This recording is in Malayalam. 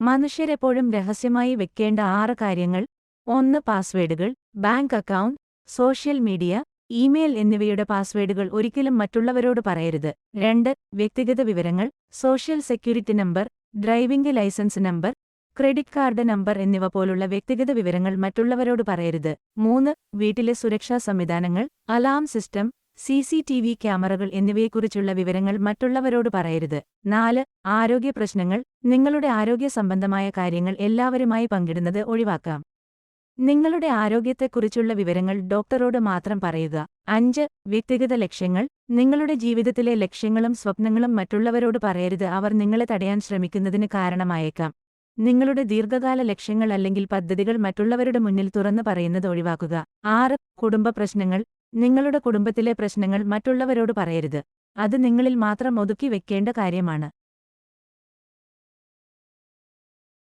മനുഷ്യരെപ്പോഴും രഹസ്യമായി വെക്കേണ്ട ആറ് കാര്യങ്ങൾ ഒന്ന് പാസ്വേഡുകൾ bank account social media email എന്നിവയുടെ പാസ്വേഡുകൾ ഒരിക്കലും മറ്റുള്ളവരോട് പറയരുത്. രണ്ട് വ്യക്തിഗത വിവരങ്ങൾ social security number driving licence number credit card number എന്നിവ പോലുള്ള വ്യക്തിഗത വിവരങ്ങൾ മറ്റുള്ളവരോട് പറയരുത്. മൂന്ന് വീട്ടിലെ സുരക്ഷാ സംവിധാനങ്ങൾ alarm system C C T V ക്യാമറകൾ എന്നിവയെക്കുറിച്ചുള്ള വിവരങ്ങൾ മറ്റുള്ളവരോട് പറയരുത്. നാല് ആരോഗ്യ പ്രശ്നങ്ങൾ നിങ്ങളുടെ ആരോഗ്യ സംബന്ധമായ കാര്യങ്ങൾ എല്ലാവരുമായി പങ്കിടുന്നത് ഒഴിവാക്കാം. നിങ്ങളുടെ ആരോഗ്യത്തെക്കുറിച്ചുള്ള വിവരങ്ങൾ ഡോക്ടറോട് മാത്രം പറയുക. അഞ്ച് വ്യക്തിഗത ലക്ഷ്യങ്ങൾ നിങ്ങളുടെ ജീവിതത്തിലെ ലക്ഷ്യങ്ങളും സ്വപ്നങ്ങളും മറ്റുള്ളവരോട് പറയരുത്. അവർ നിങ്ങളെ തടയാൻ ശ്രമിക്കുന്നതിന് കാരണമായേക്കാം. നിങ്ങളുടെ ദീർഘകാല ലക്ഷ്യങ്ങൾ അല്ലെങ്കിൽ പദ്ധതികൾ മറ്റുള്ളവരുടെ മുന്നിൽ തുറന്നു പറയുന്നത് ഒഴിവാക്കുക. ആറ് കുടുംബ പ്രശ്നങ്ങൾ നിങ്ങളുടെ കുടുംബത്തിലെ പ്രശ്നങ്ങൾ മറ്റുള്ളവരോട് പറയരുത്. അത് നിങ്ങളിൽ മാത്രം ഒതുക്കി വെക്കേണ്ട കാര്യമാണ്.